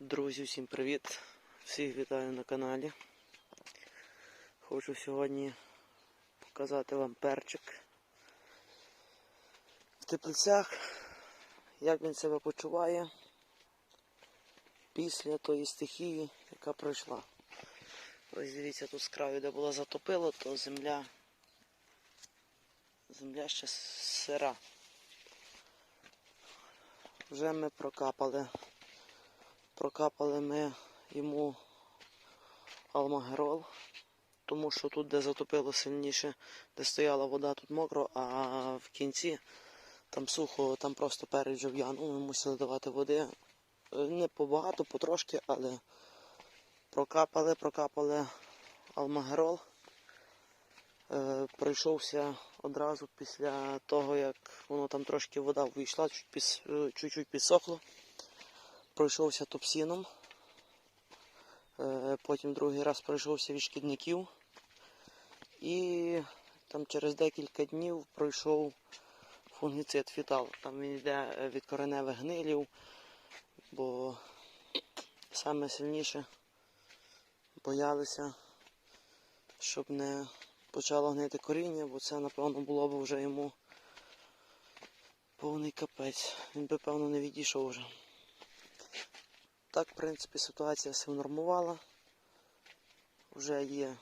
Друзі, всім привіт! Всіх вітаю на каналі. Хочу сьогодні показати вам перчик в теплицях, як він себе почуває після тої стихії, яка пройшла. Ось дивіться, тут з краю, де було затопило, то земля, земля ще сира. Вже ми прокапали Прокапали ми йому алмагерол, тому що тут, де затопило сильніше, де стояла вода, тут мокро, а в кінці там сухо, там просто перед жов'яну, ми мусили давати води. Е, Не побагато, потрошки, але прокапали, прокапали алмагерол. Е, пройшовся одразу після того, як воно там трошки вода вийшла, е, чуть-чуть підсохло пройшовся топсіном. Е, Потім другий раз пройшовся від шкідників. І там через декілька днів пройшов фунгіцид фітал. Там він йде е, від кореневих гнилів, бо саме сильніше боялися, щоб не почало гнити коріння, бо це, напевно, було б вже йому повний капець. Він би, певно, не відійшов вже. Так, в принципі, ситуація все нормувала. Вже є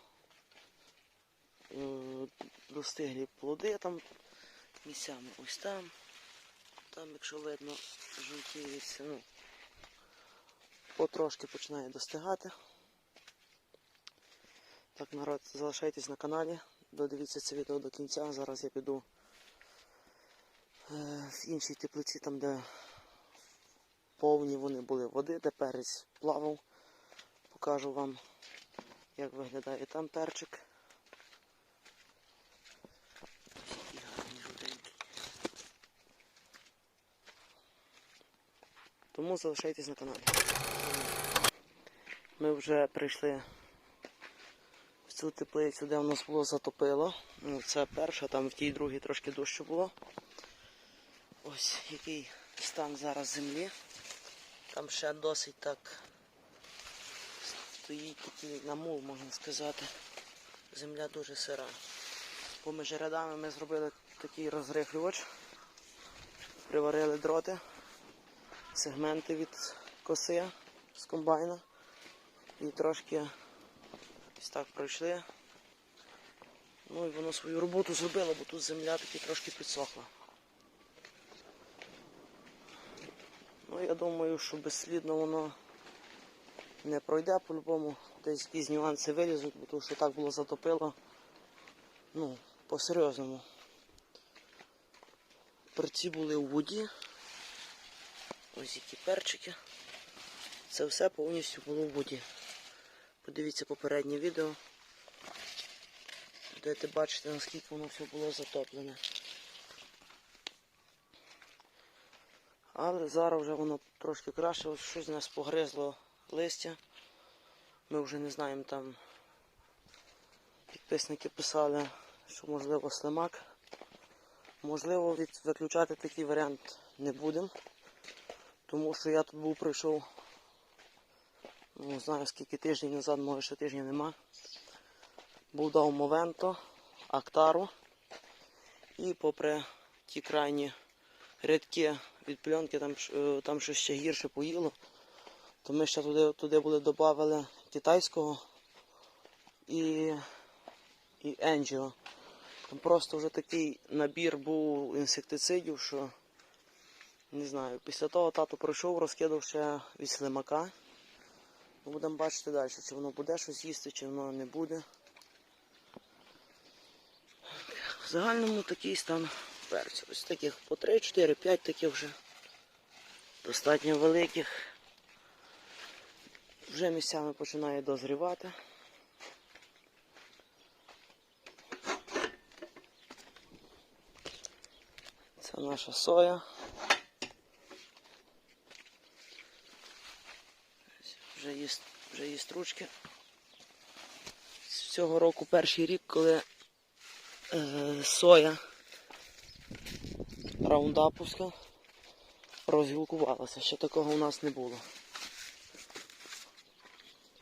е, достиглі плоди там місцями ось там. Там, якщо видно, жовтіється, ну, потрошки починає достигати. Так, народ, залишайтесь на каналі, додивіться це відео до кінця. Зараз я піду е, в іншій теплиці, там де повні вони були води, де перець плавав. Покажу вам, як виглядає там перчик. Тому залишайтесь на каналі. Ми вже прийшли в цю теплицю, де у нас було затопило. Ну, це перша, там в тій другій трошки дужче було. Ось який стан зараз землі. Там ще досить так стоїть такий намул, можна сказати. Земля дуже сира. Поміж рядами ми зробили такий розрихлювач. Приварили дроти, сегменти від коси з комбайна. І трошки ось так пройшли. Ну і воно свою роботу зробило, бо тут земля таки трошки підсохла. Ну, я думаю, що безслідно воно не пройде по-любому. Десь якісь нюанси вилізуть, бо що так було затопило. Ну, по-серйозному. Перці були у воді. Ось які перчики. Це все повністю було в воді. Подивіться попереднє відео, де ти бачите, наскільки воно все було затоплене. Але зараз вже воно трошки краще, Ось щось нас погризло листя. Ми вже не знаємо там. Підписники писали, що можливо слимак. Можливо, від, виключати такий варіант не будемо. Тому що я тут був пройшов, ну, не знаю скільки тижнів назад, може ще тижня нема. Був дав Мовенто, Актару. І попри ті крайні рядки від пленки, там, е, там щось ще гірше поїло, то ми ще туди, туди були додали китайського і, і Енджіо. Там просто вже такий набір був інсектицидів, що не знаю. Після того тато пройшов, розкидав ще від слимака. Ну, Будемо бачити далі, чи воно буде щось їсти, чи воно не буде. В загальному такий стан перцю. Ось таких по 3, 4, 5 таких вже достатньо великих. Вже місцями починає дозрівати. Це наша соя. Вже є, вже є стручки. З цього року перший рік, коли е, соя раундапуска розгілкувалася. Ще такого у нас не було.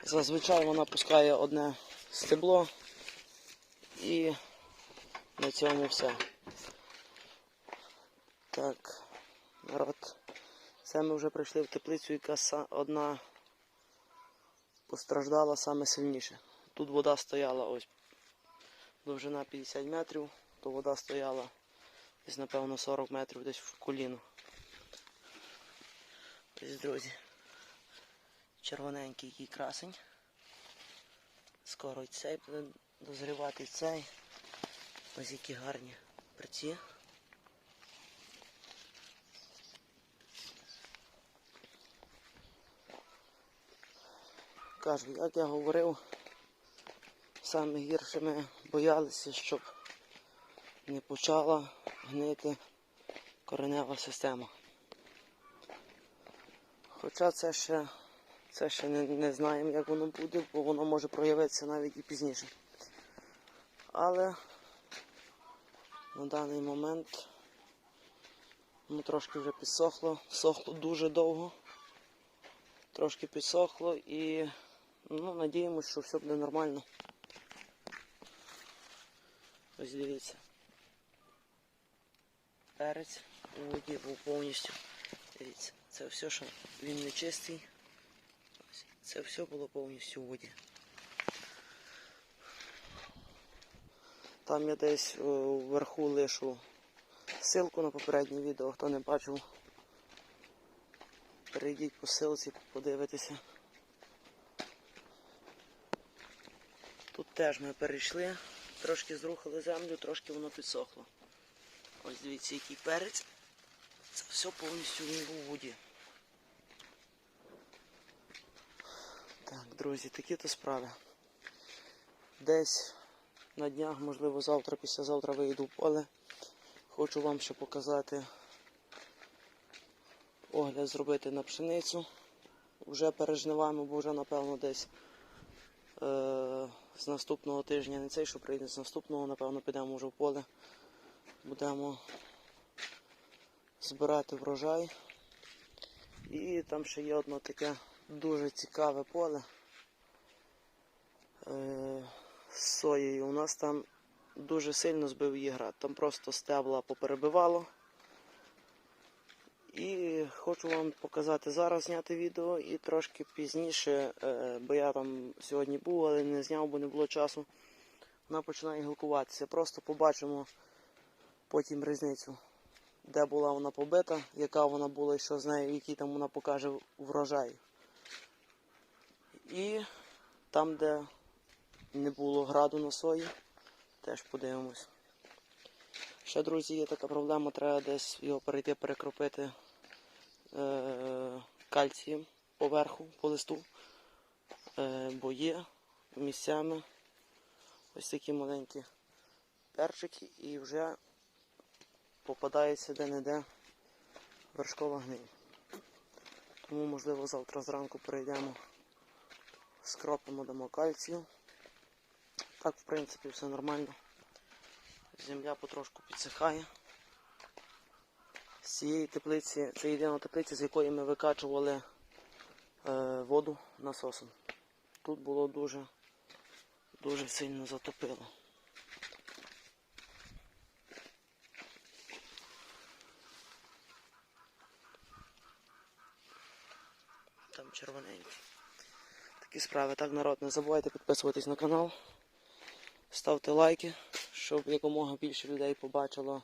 Зазвичай вона пускає одне стебло і на цьому все. Так, народ. Це ми вже прийшли в теплицю, яка одна постраждала саме сильніше. Тут вода стояла ось довжина 50 метрів, то вода стояла десь, напевно, 40 метрів десь в коліно. Ось, друзі. Червоненький який красень. Скоро й цей буде дозрівати і цей. Ось які гарні перці. Кажу, як я говорив, саме гірше ми боялися, щоб не почала гнити коренева система. Хоча це ще, це ще не, не знаємо, як воно буде, бо воно може проявитися навіть і пізніше. Але на даний момент воно трошки вже підсохло, сохло дуже довго, трошки підсохло і ну, надіємося, що все буде нормально. Ось дивіться. Перець у воді був повністю. Дивіться, це все, що він не чистий. Це все було повністю у воді. Там я десь вверху лишу ссылку на попереднє відео, хто не бачив. Перейдіть по ссылці, подивитися. Тут теж ми перейшли, трошки зрухали землю, трошки воно підсохло. Ось дивіться, який перець. Це все повністю він був у воді. Так, друзі, такі то справи. Десь на днях, можливо, завтра, післязавтра вийду в поле. Хочу вам ще показати огляд зробити на пшеницю. Вже пережниваємо, бо вже напевно десь е- з наступного тижня, не цей, що прийде, з наступного, напевно, підемо вже в поле. Будемо збирати врожай. І там ще є одне таке дуже цікаве поле е- з соєю. У нас там дуже сильно збив її град. Там просто стебла поперебивало. І хочу вам показати зараз зняти відео і трошки пізніше, е, бо я там сьогодні був, але не зняв, бо не було часу. Вона починає гілкуватися. Просто побачимо потім різницю, де була вона побита, яка вона була і що з нею, який там вона покаже врожай. І там, де не було граду на сої, теж подивимось. Ще, друзі, є така проблема, треба десь його перейти перекропити е- кальцієм поверху, по листу, е- бо є місцями ось такі маленькі перчики і вже попадається де-не-де вершкова гниль. Тому, можливо, завтра зранку перейдемо, скропимо, дамо кальцію. Так, в принципі, все нормально. Земля потрошку підсихає. З цієї теплиці, це єдина теплиця, з якої ми викачували е, воду насосом. Тут було дуже, дуже сильно затопило. Там червоненькі. Такі справи. Так, народ, не забувайте підписуватись на канал. Ставте лайки, щоб якомога більше людей побачило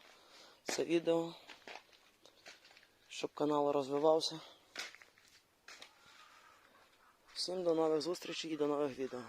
це відео, щоб канал розвивався. Всім до нових зустрічей і до нових відео.